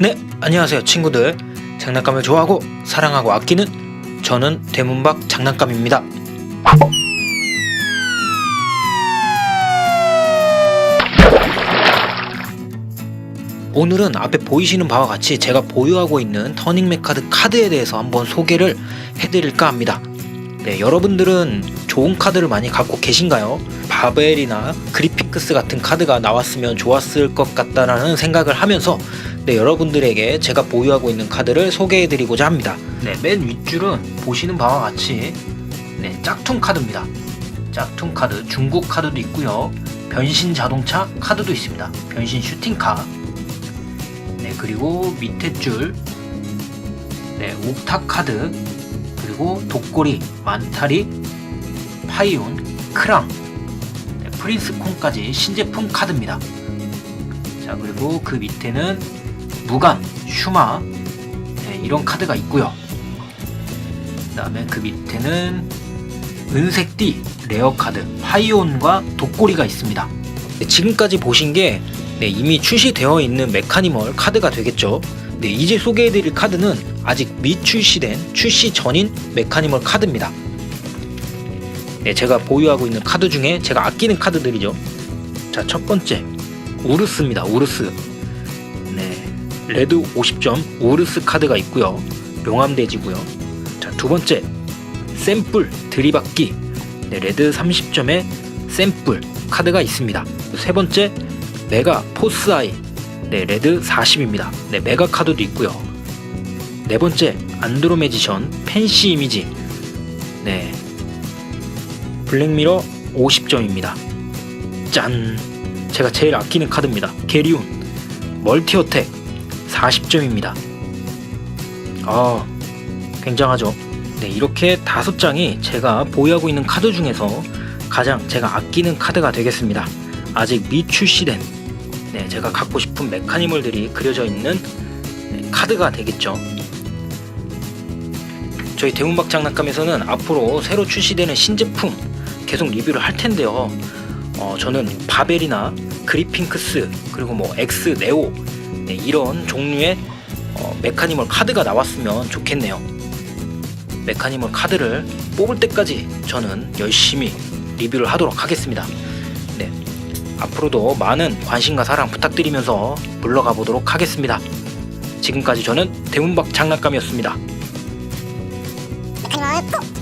네, 안녕하세요 친구들. 장난감을 좋아하고 사랑하고 아끼는 저는 대문박 장난감입니다. 오늘은 앞에 보이시는 바와 같이 제가 보유하고 있는 터닝맥 카드 카드에 대해서 한번 소개를 해드릴까 합니다. 네, 여러분들은 좋은 카드를 많이 갖고 계신가요? 바벨이나 그리피크스 같은 카드가 나왔으면 좋았을 것 같다라는 생각을 하면서 네, 여러분들에게 제가 보유하고 있는 카드를 소개해드리고자 합니다. 네, 맨 윗줄은 보시는 바와 같이 네, 짝퉁 카드입니다. 짝퉁 카드, 중국 카드도 있고요. 변신 자동차 카드도 있습니다. 변신 슈팅카. 네, 그리고 밑에 줄, 네, 옥탑 카드, 그리고 독고리, 만타리, 파이온, 크랑, 네, 프린스콘까지 신제품 카드입니다. 자, 그리고 그 밑에는 무간, 슈마, 네, 이런 카드가 있고요. 그 다음에 그 밑에는 은색띠 레어 카드, 파이온과 독고리가 있습니다. 네, 지금까지 보신 게 네, 이미 출시되어 있는 메카니멀 카드가 되겠죠. 네, 이제 소개해드릴 카드는 아직 미출시된 출시 전인 메카니멀 카드입니다. 네, 제가 보유하고 있는 카드 중에 제가 아끼는 카드들이죠. 자, 첫 번째 우르스입니다. 우르스. 네, 레드 50점 우르스 카드가 있고요. 용암돼지고요. 자, 두 번째. 샘플 들이받기. 네, 레드 30점의 샘플 카드가 있습니다. 세 번째 메가 포스 아이. 네 레드 40입니다. 네 메가 카드도 있고요. 네 번째 안드로메지션 펜시 이미지. 네 블랙미러 50점입니다. 짠. 제가 제일 아끼는 카드입니다. 게리온. 멀티어택 40점입니다 아 굉장하죠 네 이렇게 다섯 장이 제가 보유하고 있는 카드 중에서 가장 제가 아끼는 카드가 되겠습니다 아직 미출시된 네, 제가 갖고 싶은 메카니멀들이 그려져 있는 네, 카드가 되겠죠. 저희 대문박 장난감에서는 앞으로 새로 출시되는 신제품 계속 리뷰를 할 텐데요. 어, 저는 바벨이나 그리핑크스 그리고 뭐 엑스 네오 네, 이런 종류의 어, 메카니멀 카드가 나왔으면 좋겠네요. 메카니멀 카드를 뽑을 때까지 저는 열심히 리뷰를 하도록 하겠습니다. 네, 앞으로도 많은 관심과 사랑 부탁드리면서 불러가 보도록 하겠습니다. 지금까지 저는 대문박 장난감이었습니다. 메카니멀 꼭!